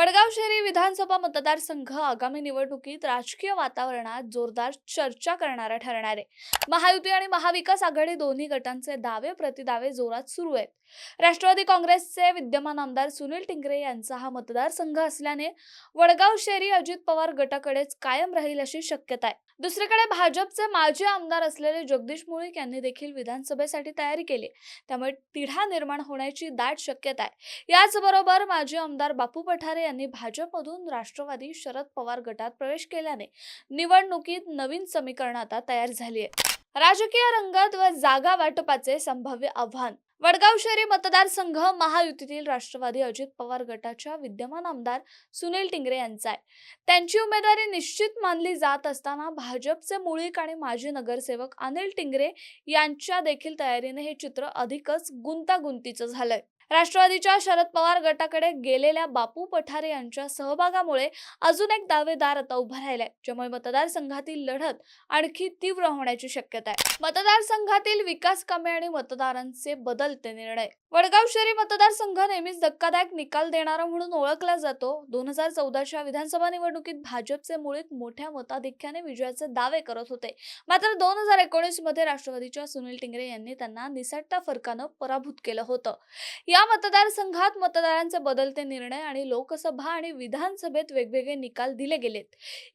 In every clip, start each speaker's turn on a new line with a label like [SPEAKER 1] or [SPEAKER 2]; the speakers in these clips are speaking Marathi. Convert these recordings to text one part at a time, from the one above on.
[SPEAKER 1] वडगाव शहरी विधानसभा मतदारसंघ आगामी निवडणुकीत राजकीय वातावरणात जोरदार चर्चा करणारा ठरणार आहे. महायुती आणि महाविकास आघाडी दोन्ही गटांचे दावे प्रतिदावे जोरात सुरू आहेत. राष्ट्रवादी काँग्रेसचे विद्यमान आमदार सुनील टिंगरे यांचा हा मतदारसंघ असल्याने वडगाव शहरी अजित पवार गटाकडेच कायम राहील अशी शक्यता आहे. दुसरीकडे भाजपचे माजी आमदार असलेले जगदीश मुळीक यांनी देखील विधानसभेसाठी तयारी केली त्यामुळे तिढा निर्माण होण्याची दाट शक्यता आहे. याचबरोबर माजी आमदार बापू पठारे यांनी भाजपमधून राष्ट्रवादी शरद पवार गटात प्रवेश केल्याने निवडणुकीत नवीन समीकरण आता तयार झाली आहे राजकीय रंगत व जागा वाटपाचे संभाव्य आव्हान. वडगाव शहरी मतदारसंघ महायुतीतील राष्ट्रवादी अजित पवार गटाच्या विद्यमान आमदार सुनील टिंगरे यांचा आहे. त्यांची उमेदवारी निश्चित मानली जात असताना भाजपचे मुळीक आणि माजी नगरसेवक अनिल टिंगरे यांच्या देखील तयारीने हे चित्र अधिकच गुंतागुंतीचं झालंय. राष्ट्रवादीच्या शरद पवार गटाकडे गेलेल्या बापू पठारे यांच्या सहभागामुळे अजून एक दावेदार आता उभा राहिलाय ज्यामुळे मतदारसंघातील लढत आणखी तीव्र होण्याची शक्यता आहे. मतदारसंघातील विकास कामे आणि मतदारांचे बदलते निर्णय. वडगाव शहरी मतदारसंघ नेहमीच धक्कादायक निकाल देणारा म्हणून ओळखला जातो. दोन हजार चौदाच्या विधानसभा निवडणुकीत भाजपचे मुळीत मोठ्या मताधिक्याने विजयाचे दावे करत होते. मात्र दोन हजार एकोणीसमध्ये राष्ट्रवादीच्या सुनील टिंगरे यांनी त्यांना निसटता फरकानं पराभूत केलं होतं. या या मतदारसंघात मतदारांचे बदलते निर्णय आणि लोकसभा आणि विधानसभेत वेगवेगळे निकाल दिले गेलेत.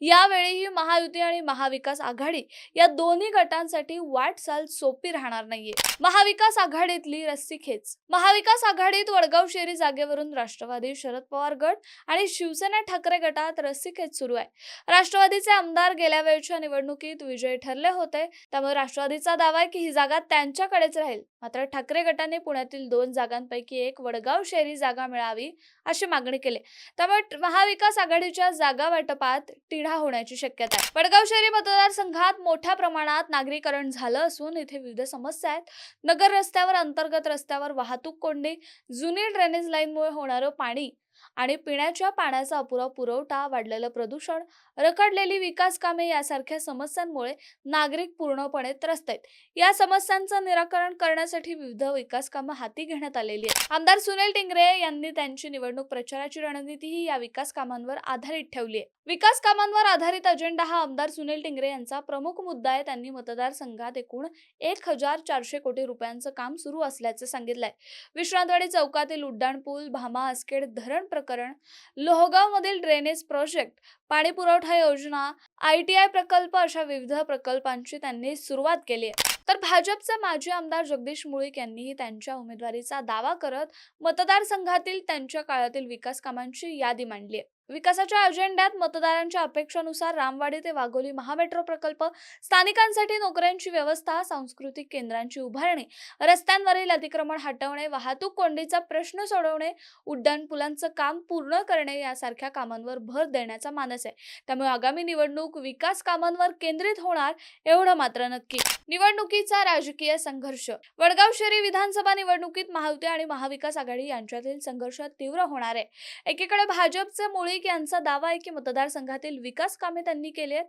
[SPEAKER 1] यावेळीही महायुती आणि महाविकास आघाडी या दोन्ही गटांसाठी वाटचाल सोपी राहणार नाहीये. महाविकास आघाडीतली रस्सीखेच महाविकास आघाडीत वडगाव शेरी जागेवरून राष्ट्रवादी शरद पवार गट आणि शिवसेना ठाकरे गटात रस्सीखेच सुरू आहे. राष्ट्रवादीचे आमदार गेल्या वेळच्या निवडणुकीत विजयी ठरले होते. त्यामुळे राष्ट्रवादीचा दावा आहे की ही जागा त्यांच्याकडेच राहील. मात्र ठाकरे गटाने पुण्यातील दोन जागांपैकी एक वडगाव शहरी जागा मिळावी अशी मागणी केली. त्यामुळे महाविकास आघाडीच्या जागा वाटपात तिढा होण्याची शक्यता आहे. वडगाव शहरी मतदारसंघात मोठ्या प्रमाणात नागरीकरण झालं असून इथे विविध समस्या आहेत. नगर रस्त्यावर अंतर्गत रस्त्यावर वाहतूक कोंडी जुनी ड्रेनेज लाईनमुळे होणारं पाणी आणि पिण्याच्या पाण्याचा अपुरा पुरवठा वाढलेलं प्रदूषण रखडलेली विकास कामे यासारख्या समस्यांमुळे नागरिक पूर्णपणे त्रस्त आहेत. या समस्यांचं निराकरण करण्यासाठी विविध विकास कामं हाती घेण्यात आलेली आहेत. आमदार सुनील टिंगरे यांनी त्यांची निवडणूक प्रचाराची रणनीतीही या विकास कामांवर आधारित ठेवली आहे. विकास कामांवर आधारित अजेंडा हा आमदार सुनील टिंगरे यांचा प्रमुख मुद्दा आहे. त्यांनी मतदारसंघात एकूण एक हजार चारशे कोटी रुपयांचं काम सुरू असल्याचं सांगितलंय. विश्रांतवाडी चौकातील उड्डाण पूल भामा आसखेड धरण प्रकरण लोहगाव मधील ड्रेनेज प्रोजेक्ट पाणी पुरवठा योजना आय टी आय प्रकल्प अशा विविध प्रकल्पांची त्यांनी सुरुवात केली आहे. तर भाजपचे माजी आमदार जगदीश मुळीक यांनीही त्यांच्या उमेदवारीचा दावा करत मतदारसंघातील त्यांच्या काळातील विकास कामांची यादी मांडली आहे. विकासाच्या अजेंड्यात मतदारांच्या अपेक्षानुसार रामवाडी ते वाघोली महामेट्रो प्रकल्प स्थानिकांसाठी नोकऱ्यांची व्यवस्था सांस्कृतिक केंद्रांची उभारणी रस्त्यांवरील अतिक्रमण हटवणे वाहतूक कोंडीचा प्रश्न सोडवणे उड्डाण पुलांचं काम पूर्ण करणे यासारख्या कामांवर भर देण्याचा मानस आहे. त्यामुळे आगामी निवडणूक विकास कामांवर केंद्रित होणार एवढं मात्र नक्की. निवडणुकीचा राजकीय संघर्ष. वडगाव शहरी विधानसभा निवडणुकीत महायुती आणि महाविकास आघाडी यांच्यातील संघर्ष तीव्र होणार आहे. एकीकडे भाजपचे मुळीक यांचा दावा आहे की मतदारसंघातील विकास कामे त्यांनी केली आहेत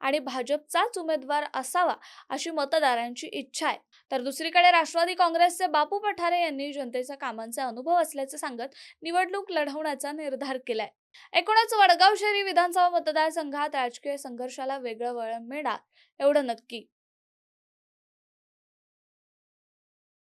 [SPEAKER 1] आणि भाजपचाच उमेदवार असावा अशी मतदारांची इच्छा आहे. तर दुसरीकडे राष्ट्रवादी काँग्रेसचे बापू पठारे यांनी जनतेच्या कामांचा अनुभव असल्याचे सांगत निवडणूक लढवण्याचा निर्धार केलाय. एकूणच वडगाव शहरी विधानसभा मतदारसंघात राजकीय संघर्षाला वेगळं वळण मिळणार एवढं नक्की.